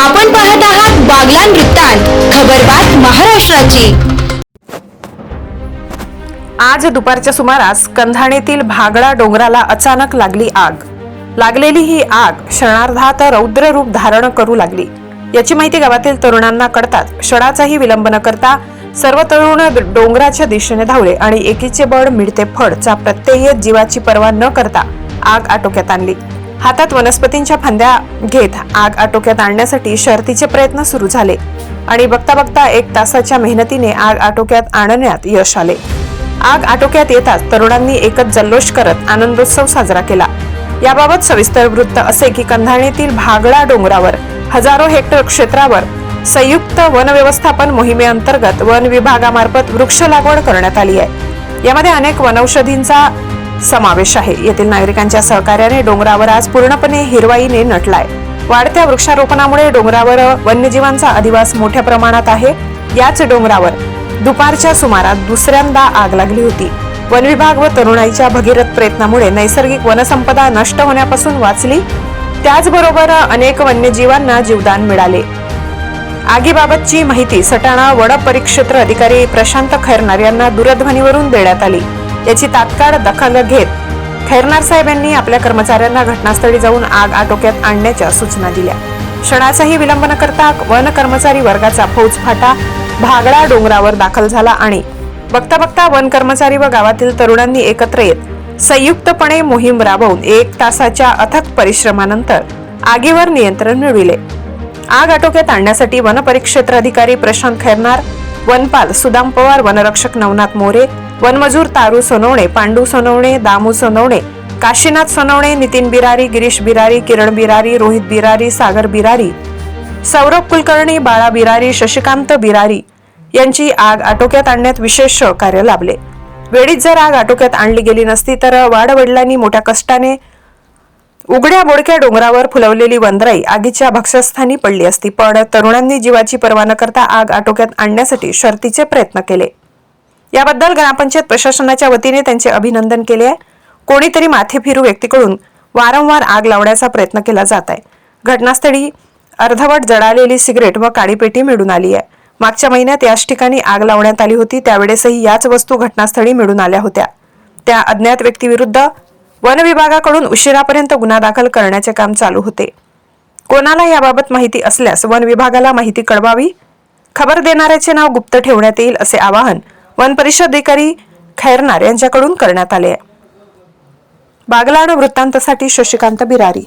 आपण पाहत आहात बागलान वृत्तांत खबरबात महाराष्ट्राची. आज दुपारच्या सुमारास कंधाणेतील भागळा डोंगराला अचानक लागली आग. लागलेली ही आग क्षणार्धात रौद्र रूप धारण करू लागली. याची माहिती गावातील तरुणांना कळताच क्षणाचाही विलंब न करता सर्व तरुण डोंगराच्या दिशेने धावले आणि एकीचे बळ मिळते फडचा प्रत्यय जीवाची पर्वा न करता आग आटोक्यात आणली. हातात वनस्पतींच्या फांद्या घेत आग आटोक्यात आणण्यासाठी शर्तीचे प्रयत्न सुरू झाले. आणि बघता बघता एक तासाच्या मेहनतीने आग आटोक्यात आणण्यात यश आले. आग आटोक्यात येताच तरुणांनी एकच जल्लोष करत आनंदोत्सव साजरा केला. याबाबत सविस्तर वृत्त असे की कंधाणेतील भागडा डोंगरावर हजारो हेक्टर क्षेत्रावर संयुक्त वन व्यवस्थापन मोहिमेअंतर्गत वन विभागामार्फत वृक्ष लागवड करण्यात आली आहे. यामध्ये अनेक वनौषधींचा समावेश आहे. येथील नागरिकांच्या सहकार्याने डोंगरावर आज पूर्णपणे हिरवाईने नटलाय. वाढत्या वृक्षारोपणामुळे डोंगरावर वन्यजीवांचा अधिवास मोठ्या प्रमाणात आहे. याच डोंगरावर दुपारच्या सुमारात दुसऱ्यांदा आग लागली होती. वन विभाग व तरुणाईच्या भगीरथ प्रयत्नामुळे नैसर्गिक वनसंपदा नष्ट होण्यापासून वाचली. त्याचबरोबर अनेक वन्यजीवांना जीवदान मिळाले. आगीबाबतची माहिती सटाणा वड परिक्षेत्र अधिकारी प्रशांत खैरनार यांना दूरध्वनीवरून देण्यात आली. याची तात्काळ दखल घेत खैरनार साहेब यांनी आपल्या कर्मचाऱ्यांना घटनास्थळी जाऊन आग आटोक्यात आणण्याच्या सूचना दिल्या. क्षणाचाही विलंब न करता वन कर्मचारी वर्गाचा फौज फाटा भागडा डोंगरावर दाखल झाला आणि बघता बघता वन कर्मचारी व गावातील तरुणांनी एकत्र येत संयुक्तपणे मोहीम राबवून एक तासाच्या अथक परिश्रमानंतर आगीवर नियंत्रण मिळविले. आग आटोक्यात आणण्यासाठी वनपरिक्षेत्र अधिकारी प्रशांत खैरनार वनपाल सुदाम पवार वनरक्षक नवनाथ मोरे वनमजूर तारू सोनवणे पांडू सोनवणे दामू सोनवणे काशीनाथ सोनवणे नितीन बिरारी गिरीश बिरारी किरण बिरारी रोहित बिरारी सागर बिरारी सौरभ कुलकर्णी बाळा बिरारी शशिकांत बिरारी यांची आग आटोक्यात आणण्यात विशेष सहकार्य लाभले. वेळीच जर आग आटोक्यात आणली गेली नसती तर वाडवडिलांनी मोठ्या कष्टाने उघड्या बोडक्या डोंगरावर फुलवलेली वंदराई आगीच्या भक्षस्थानी पडली असती. पण तरुणांनी जीवाची पर्वा न करता आग आटोक्यात आणण्यासाठी शर्तीचे प्रयत्न केले. याबद्दल ग्रामपंचायत प्रशासनाच्या वतीने त्यांचे अभिनंदन केले आहे. कोणीतरी माथे फिरू व्यक्तीकडून वारंवार आग लावण्याचा प्रयत्न केला जात आहे. घटनास्थळी अर्धवट जळालेली सिगरेट व काळीपेटी मिळून आली आहे. मागच्या महिन्यात याच ठिकाणी आग लावण्यात आली होती. त्यावेळेसही याच वस्तू घटनास्थळी मिळून आल्या होत्या. त्या अज्ञात व्यक्तीविरुद्ध वन विभागाकडून उशिरापर्यंत गुन्हा दाखल करण्याचे काम चालू होते. कोणाला याबाबत माहिती असल्यास वन विभागाला माहिती कळवावी. खबर देणाऱ्याचे नाव गुप्त ठेवण्यात येईल असे आवाहन वन परिषद अधिकारी खैरनार यांच्याकडून करण्यात आले आहे. बागलाण वृत्तांतासाठी शशिकांत बिरारी.